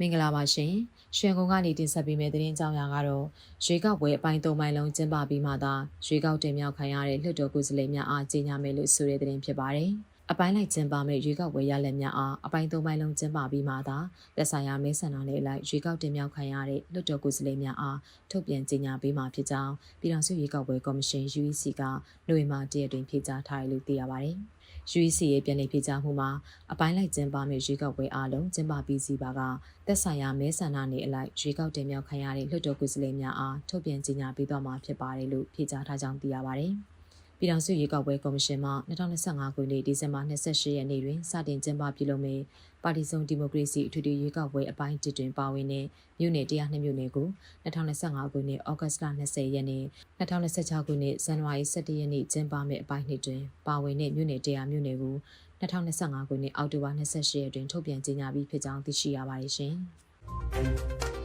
မင်္ဂလာပါရှင်ရွှေကုန်းကနေတင်ဆက်ပေးမယ့်သတင်းကြောင်းရာကတော့ရွေကောက်ပွဲအပိုင်း၃ပိုင်းလုံးကျင်းပပြီးမှသာရွေကောက်တင်မြောက်ခံရတဲ့လွှတ်တော်ကိုယ်စားလှယ်များအားကြီးညာမယ်လို့ဆိုတဲ့သတင်းဖြစ်ပါတယ် အပိုင်းလိုက်ကျင်းပမယ့်ရွေကောက်ပွဲရလဒ်များအားအပိုင်း၃ပိုင်းလုံးကျင်းပပြီးမှသာသက်ဆိုင်ရာမဲဆန္ဒနယ်အလိုက်ရွေကောက်တင်မြောက်ခံရတဲ့လွှတ်တော်ကိုယ်စားလှယ်များအားထုတ်ပြန်ကြေညာပေးမှာဖြစ်ကြောင်းပြည်ထောင်စုရွေကောက်ပွဲကော်မရှင် UEC ကနိုဝင်ဘာ၁ရက်တွင်ဖြေကြားထားတယ်လို့သိရပါတယ်။ UEC ရဲ့ပြန်လည်ဖြေကြားမှုမှာအပိုင်းလိုက်ကျင်းပမယ့်ရွေးကောက်ပွဲအားလုံးကျင်းပပြီးစီပါကသက်ဆိုင်ရာမဲဆန္ဒနယ်အလိုက်ရွေးကောက်တင်မြှောက်ခံရတဲ့လွှတ်တော်ကိုယ်စားလှယ်များအားထုတ်ပြန်ကြေညာပေးသွားမှာဖြစ်ပါတယ်လို့ဖြေကြားထားကြောင်းသိရပါတယ်။ ပြည်ထောင်စုရွေးကောက်ပွဲကော်မရှင်မှ2025ခုနှစ်ဒီဇင်ဘာ28ရက်နေ့တွင်စတင်ကျင်းပပြုလုပ်မယ့်ပါတီစုံဒီမိုကရေစီအထွေထွေရွေးကောက်ပွဲအပိုင်း1တွင်ပါဝင်တဲ့မြို့နယ်102မြို့နယ်ကို2025ခုနှစ်ဩဂတ်စ်လ20ရက်နေ့2026ခုနှစ်ဇန်နဝါရီ17ရက်နေ့ကျင်းပမယ့်အပိုင်း2တွင်ပါဝင်တဲ့မြို့နယ်100မြို့နယ်ကို2025ခုနှစ်အောက်တိုဘာ28ရက်တွင်ထုတ်ပြန်ကြေညာပြီးဖြစ်ကြောင်းသိရှိရပါတယ်ရှင်။